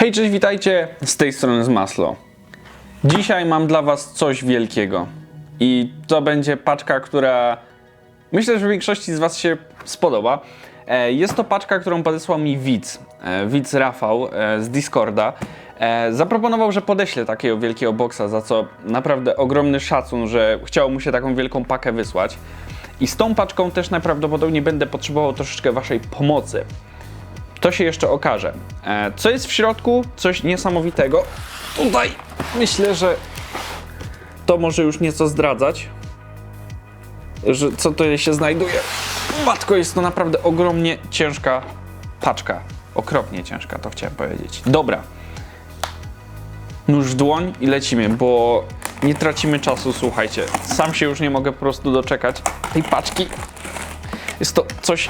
Hej, cześć, witajcie z tej strony z Maslo. Dzisiaj mam dla Was coś wielkiego. I to będzie paczka, która myślę, że większości z Was się spodoba. E, Jest to paczka, którą podesłał mi widz, e, widz Rafał e, z Discorda. Zaproponował, że podeślę takiego wielkiego boksa, za co naprawdę ogromny szacun, że chciało mu się taką wielką pakę wysłać. I z tą paczką też najprawdopodobniej będę potrzebował troszeczkę Waszej pomocy. To się jeszcze okaże. E, Co jest w środku? Coś niesamowitego. Tutaj myślę, że to może już nieco zdradzać. Że co to się znajduje. Matko, jest to naprawdę ogromnie ciężka paczka. Okropnie ciężka, to chciałem powiedzieć. Dobra. Nóż w dłoń i lecimy, bo nie tracimy czasu, słuchajcie. Sam się już nie mogę po prostu doczekać tej paczki. Jest to coś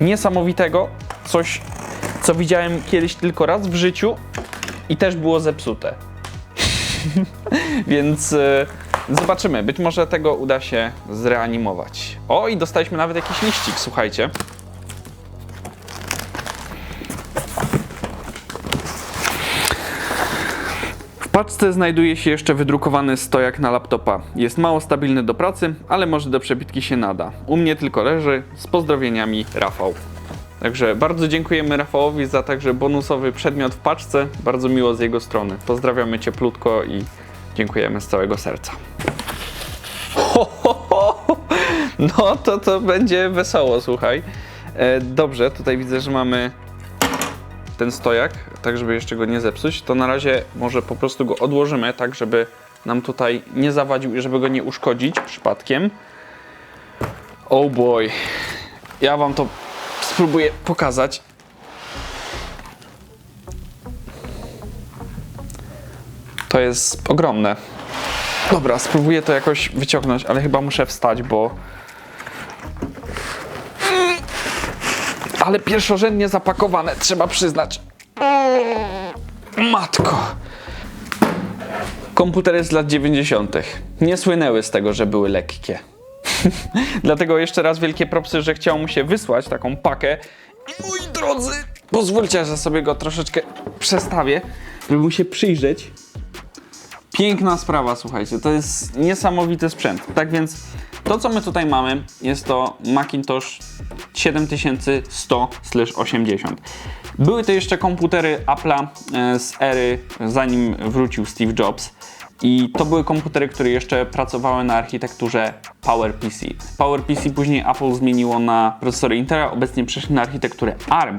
niesamowitego, coś, co widziałem kiedyś tylko raz w życiu i też było zepsute. Więc e, zobaczymy, być może tego uda się zreanimować. O, i dostaliśmy nawet jakiś liścik, słuchajcie. W paczce znajduje się jeszcze wydrukowany stojak na laptopa. Jest mało stabilny do pracy, ale może do przebitki się nada. U mnie tylko leży. Z pozdrowieniami, Rafał. Także bardzo dziękujemy Rafałowi za także bonusowy przedmiot w paczce. Bardzo miło z jego strony. Pozdrawiamy cieplutko i dziękujemy z całego serca. Ho, ho, ho. No to to będzie wesoło, słuchaj. E, dobrze, tutaj widzę, że mamy ten stojak, tak żeby jeszcze go nie zepsuć. To na razie może po prostu go odłożymy, tak żeby nam tutaj nie zawadził i żeby go nie uszkodzić przypadkiem. Oh boy. Ja wam to spróbuję pokazać. To jest ogromne. Dobra, spróbuję to jakoś wyciągnąć, ale chyba muszę wstać, bo. Ale pierwszorzędnie zapakowane, trzeba przyznać. Matko. Komputery z lat 90. nie słynęły z tego, że były lekkie. Dlatego jeszcze raz wielkie propsy, że chciał mu się wysłać taką pakę. I moi drodzy, pozwólcie, że sobie go troszeczkę przestawię, żeby mu się przyjrzeć. Piękna sprawa, słuchajcie, to jest niesamowity sprzęt. Tak więc to, co my tutaj mamy, jest to Macintosh 7100/80. Były to jeszcze komputery Apple'a e, z ery, zanim wrócił Steve Jobs. I to były komputery, które jeszcze pracowały na architekturze PowerPC. PowerPC później Apple zmieniło na procesory Intela, obecnie przeszli na architekturę ARM.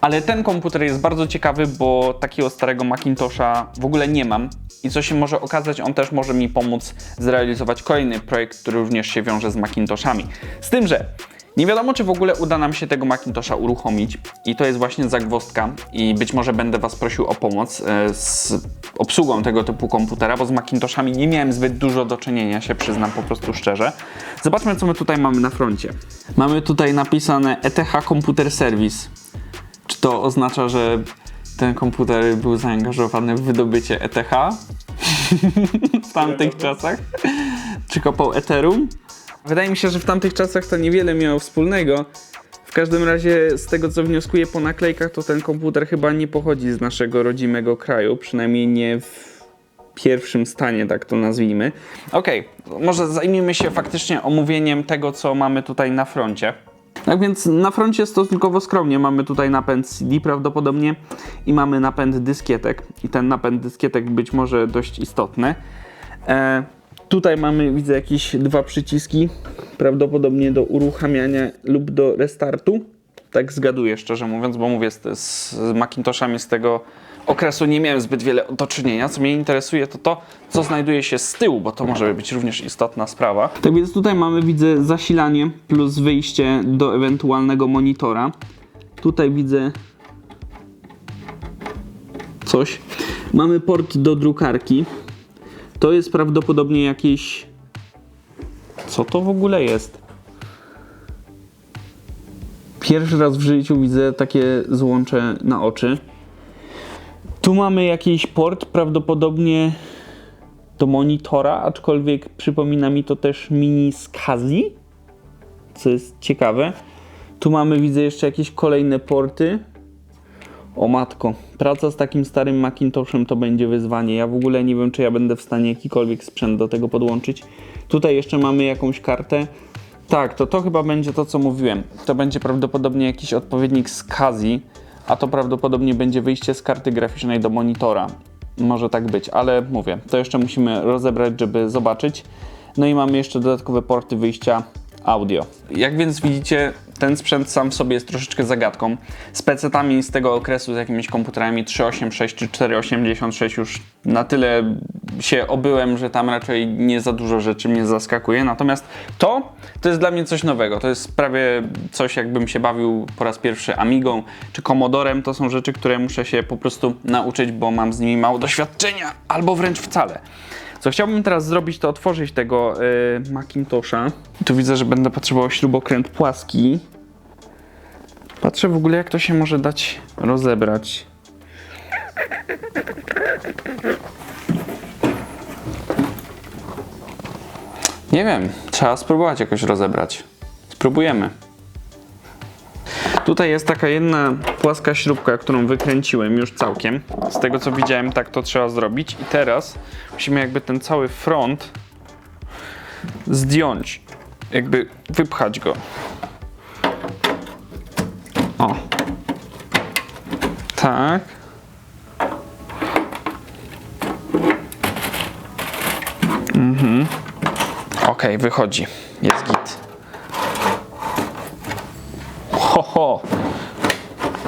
Ale ten komputer jest bardzo ciekawy, bo takiego starego Macintosha w ogóle nie mam. I co się może okazać, on też może mi pomóc zrealizować kolejny projekt, który również się wiąże z Macintoshami. Z tym, że nie wiadomo, czy w ogóle uda nam się tego Macintosha uruchomić i to jest właśnie zagwozdka i być może będę Was prosił o pomoc e, z obsługą tego typu komputera, bo z Macintoshami nie miałem zbyt dużo do czynienia, się przyznam po prostu szczerze. Zobaczmy, co my tutaj mamy na froncie. Mamy tutaj napisane ETH Computer Service. Czy to oznacza, że ten komputer był zaangażowany w wydobycie ETH w tamtych czasach? Czy kopał Ethereum? Wydaje mi się, że w tamtych czasach to niewiele miało wspólnego. W każdym razie, z tego co wnioskuję po naklejkach, to ten komputer chyba nie pochodzi z naszego rodzimego kraju, przynajmniej nie w pierwszym stanie, tak to nazwijmy. Okej, może zajmijmy się faktycznie omówieniem tego, co mamy tutaj na froncie. Tak więc na froncie stosunkowo skromnie mamy tutaj napęd CD prawdopodobnie i mamy napęd dyskietek. I ten napęd dyskietek być może dość istotny. E, tutaj mamy, widzę, jakieś dwa przyciski, prawdopodobnie do uruchamiania lub do restartu. Tak zgaduję, szczerze mówiąc, bo mówię, z, z Macintoshami z tego okresu nie miałem zbyt wiele do czynienia. Co mnie interesuje, to to, co znajduje się z tyłu, bo to może być również istotna sprawa. Tak więc tutaj mamy, widzę, zasilanie plus wyjście do ewentualnego monitora. Tutaj widzę coś. Mamy port do drukarki. To jest prawdopodobnie jakieś. Co to w ogóle jest? Pierwszy raz w życiu widzę takie złącze na oczy. Tu mamy jakiś port, prawdopodobnie do monitora, aczkolwiek przypomina mi to też mini SCSI, co jest ciekawe. Tu mamy, widzę, jeszcze jakieś kolejne porty. O matko, praca z takim starym Macintoshem to będzie wyzwanie. Ja w ogóle nie wiem, czy ja będę w stanie jakikolwiek sprzęt do tego podłączyć. Tutaj jeszcze mamy jakąś kartę. Tak, to to chyba będzie to, co mówiłem. To będzie prawdopodobnie jakiś odpowiednik z Kazi, a to prawdopodobnie będzie wyjście z karty graficznej do monitora. Może tak być, ale mówię, to jeszcze musimy rozebrać, żeby zobaczyć. No i mamy jeszcze dodatkowe porty wyjścia audio. Jak więc widzicie, ten sprzęt sam w sobie jest troszeczkę zagadką. Z PC-tami z tego okresu, z jakimiś komputerami 386 czy 486 już na tyle się obyłem, że tam raczej nie za dużo rzeczy mnie zaskakuje. Natomiast to, to jest dla mnie coś nowego. To jest prawie coś, jakbym się bawił po raz pierwszy Amigą czy Commodorem. To są rzeczy, które muszę się po prostu nauczyć, bo mam z nimi mało doświadczenia, albo wręcz wcale. Co chciałbym teraz zrobić, to otworzyć tego y, Macintosha. Tu widzę, że będę potrzebował śrubokręt płaski. Patrzę w ogóle, jak to się może dać rozebrać. Nie wiem, trzeba spróbować jakoś rozebrać. Spróbujemy. Tutaj jest taka jedna płaska śrubka, którą wykręciłem już całkiem. Z tego co widziałem, tak to trzeba zrobić. I teraz musimy jakby ten cały front zdjąć. Jakby wypchać go. O. Tak. Mhm. Okej, wychodzi. Jest git. Ho.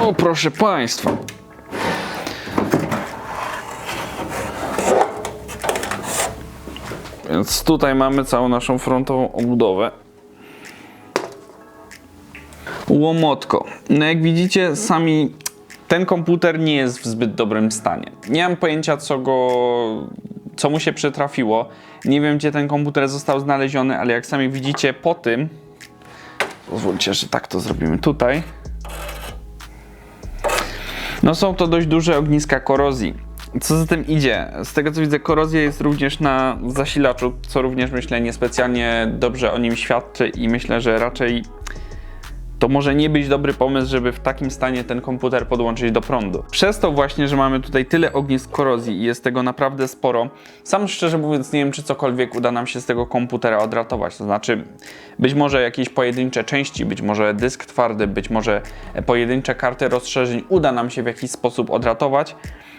O, proszę Państwa. Więc tutaj mamy całą naszą frontową obudowę. Łomotko. No jak widzicie, sami ten komputer nie jest w zbyt dobrym stanie. Nie mam pojęcia, co go, co mu się przytrafiło. Nie wiem, gdzie ten komputer został znaleziony, ale jak sami widzicie po tym, pozwólcie, że tak to zrobimy tutaj. No są to dość duże ogniska korozji. Co za tym idzie? Z tego co widzę, korozja jest również na zasilaczu, co również myślę niespecjalnie dobrze o nim świadczy i myślę, że raczej to może nie być dobry pomysł, żeby w takim stanie ten komputer podłączyć do prądu. Przez to właśnie, że mamy tutaj tyle ognisk korozji i jest tego naprawdę sporo, sam szczerze mówiąc nie wiem, czy cokolwiek uda nam się z tego komputera odratować. To znaczy, być może jakieś pojedyncze części, być może dysk twardy, być może pojedyncze karty rozszerzeń uda nam się w jakiś sposób odratować.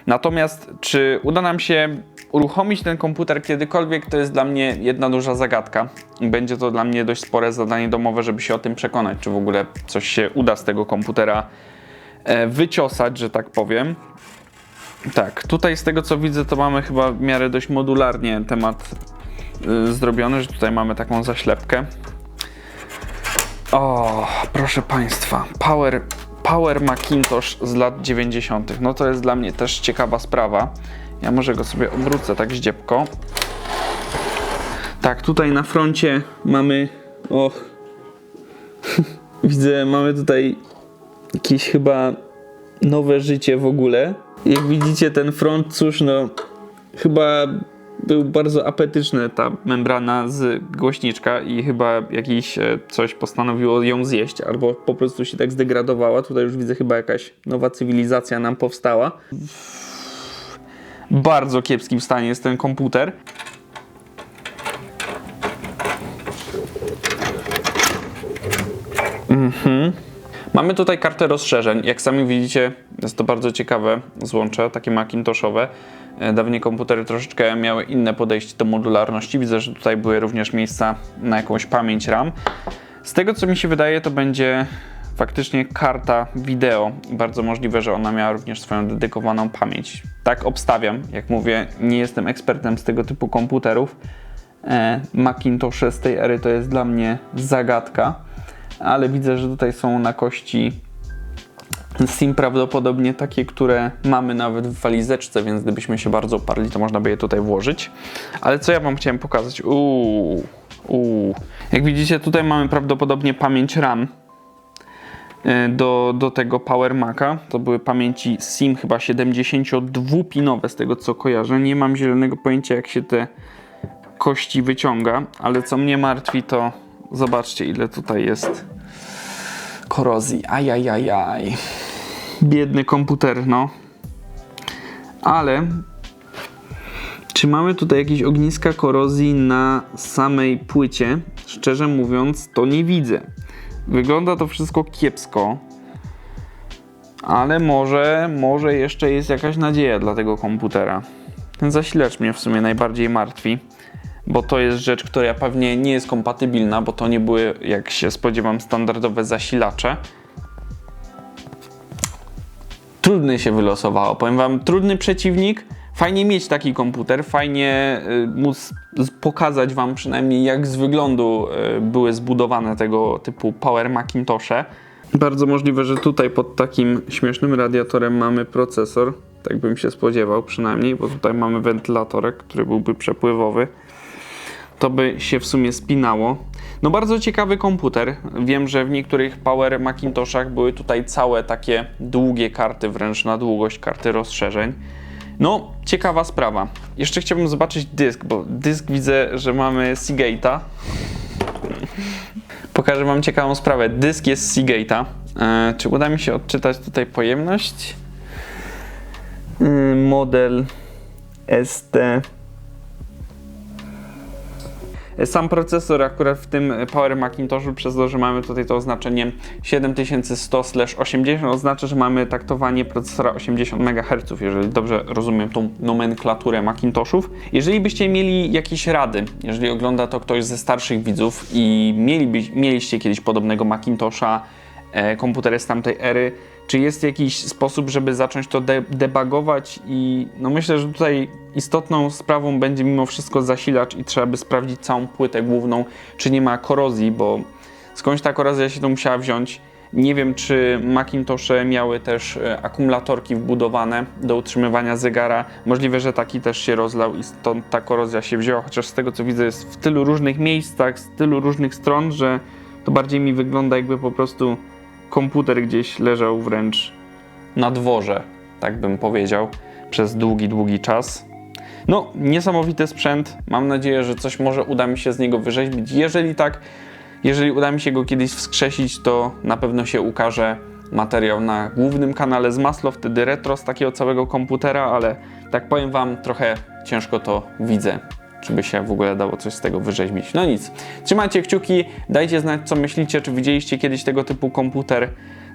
Natomiast czy uda nam się uruchomić ten komputer kiedykolwiek, to jest dla mnie jedna duża zagadka. Będzie to dla mnie dość spore zadanie domowe, żeby się o tym przekonać, czy w ogóle coś się uda z tego komputera e, wyciosać, że tak powiem. Tak, tutaj z tego co widzę, to mamy chyba w miarę dość modularnie temat y, zrobiony, że tutaj mamy taką zaślepkę. O, proszę Państwa, Power, Power Macintosh z lat 90. No to jest dla mnie też ciekawa sprawa. Ja może go sobie obrócę tak zdziebko. Tak, tutaj na froncie mamy. Och. Widzę, mamy tutaj jakieś chyba nowe życie w ogóle. Jak widzicie, ten front, cóż, no, chyba był bardzo apetyczny ta membrana z głośniczka i chyba jakiś e, coś postanowiło ją zjeść, albo po prostu się tak zdegradowała. Tutaj już widzę, chyba jakaś nowa cywilizacja nam powstała. W bardzo kiepskim stanie jest ten komputer. Mamy tutaj kartę rozszerzeń. Jak sami widzicie, jest to bardzo ciekawe złącze, takie Macintoshowe. E, Dawniej komputery troszeczkę miały inne podejście do modularności. Widzę, że tutaj były również miejsca na jakąś pamięć RAM. Z tego co mi się wydaje, to będzie faktycznie karta wideo bardzo możliwe, że ona miała również swoją dedykowaną pamięć. Tak obstawiam, jak mówię, nie jestem ekspertem z tego typu komputerów. E, Macintoshe z tej ery to jest dla mnie zagadka, ale widzę, że tutaj są na kości SIM prawdopodobnie takie, które mamy nawet w walizeczce, więc gdybyśmy się bardzo oparli, to można by je tutaj włożyć. Ale co ja Wam chciałem pokazać? Uuu, uuu. Jak widzicie, tutaj mamy prawdopodobnie pamięć RAM e, do, do tego Power Maca. To były pamięci SIM chyba 72-pinowe z tego co kojarzę. Nie mam zielonego pojęcia jak się te kości wyciąga, ale co mnie martwi to zobaczcie ile tutaj jest korozji. Ajajajaj. Biedny komputer, no. Ale czy mamy tutaj jakieś ogniska korozji na samej płycie? Szczerze mówiąc, to nie widzę. Wygląda to wszystko kiepsko. Ale może, może jeszcze jest jakaś nadzieja dla tego komputera. Ten zasilacz mnie w sumie najbardziej martwi, bo to jest rzecz, która pewnie nie jest kompatybilna, bo to nie były, jak się spodziewam, standardowe zasilacze. Trudny się wylosowało. Powiem wam, trudny przeciwnik. Fajnie mieć taki komputer, fajnie y, móc pokazać wam przynajmniej jak z wyglądu y, były zbudowane tego typu Power Macintoshe. Bardzo możliwe, że tutaj pod takim śmiesznym radiatorem mamy procesor. Tak bym się spodziewał przynajmniej, bo tutaj mamy wentylatorek, który byłby przepływowy. To by się w sumie spinało. No bardzo ciekawy komputer. Wiem, że w niektórych Power Macintoshach były tutaj całe takie długie karty, wręcz na długość karty rozszerzeń. No, ciekawa sprawa. Jeszcze chciałbym zobaczyć dysk, bo dysk widzę, że mamy Seagate'a. Pokażę Wam ciekawą sprawę. Dysk jest Seagate'a. E, czy uda mi się odczytać tutaj pojemność? Y, model ST. Sam procesor akurat w tym Power Macintoshu, przez to, że mamy tutaj to oznaczenie 7100/80, oznacza, że mamy taktowanie procesora 80 MHz, jeżeli dobrze rozumiem tą nomenklaturę Macintoshów. Jeżeli byście mieli jakieś rady, jeżeli ogląda to ktoś ze starszych widzów i mieliby, mieliście kiedyś podobnego Macintosha, e, komputery z tamtej ery, czy jest jakiś sposób, żeby zacząć to de debugować i no myślę, że tutaj istotną sprawą będzie mimo wszystko zasilacz i trzeba by sprawdzić całą płytę główną, czy nie ma korozji, bo skądś ta korozja się tu musiała wziąć. Nie wiem, czy Macintoshe miały też e, akumulatorki wbudowane do utrzymywania zegara. Możliwe, że taki też się rozlał i stąd ta korozja się wzięła, chociaż z tego co widzę jest w tylu różnych miejscach, z tylu różnych stron, że to bardziej mi wygląda jakby po prostu komputer gdzieś leżał wręcz na dworze, tak bym powiedział, przez długi, długi czas. No, niesamowity sprzęt. Mam nadzieję, że coś może uda mi się z niego wyrzeźbić. Jeżeli tak, jeżeli uda mi się go kiedyś wskrzesić, to na pewno się ukaże materiał na głównym kanale z Maslow, wtedy retro z takiego całego komputera, ale tak powiem Wam, trochę ciężko to widzę czy by się w ogóle dało coś z tego wyrzeźbić. No nic, trzymajcie kciuki, dajcie znać co myślicie, czy widzieliście kiedyś tego typu komputer.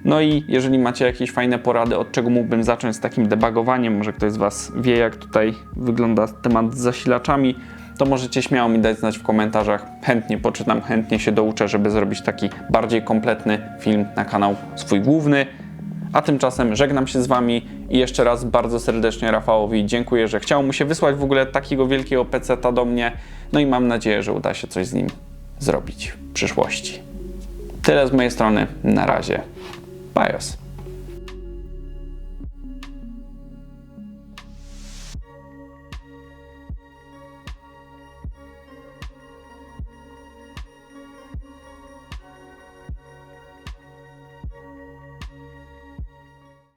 No i jeżeli macie jakieś fajne porady, od czego mógłbym zacząć z takim debugowaniem, może ktoś z Was wie jak tutaj wygląda temat z zasilaczami, to możecie śmiało mi dać znać w komentarzach. Chętnie poczytam, chętnie się douczę, żeby zrobić taki bardziej kompletny film na kanał swój główny. A tymczasem żegnam się z Wami i jeszcze raz bardzo serdecznie Rafałowi dziękuję, że chciał mu się wysłać w ogóle takiego wielkiego peceta do mnie. No i mam nadzieję, że uda się coś z nim zrobić w przyszłości. Tyle z mojej strony. Na razie. Bajos.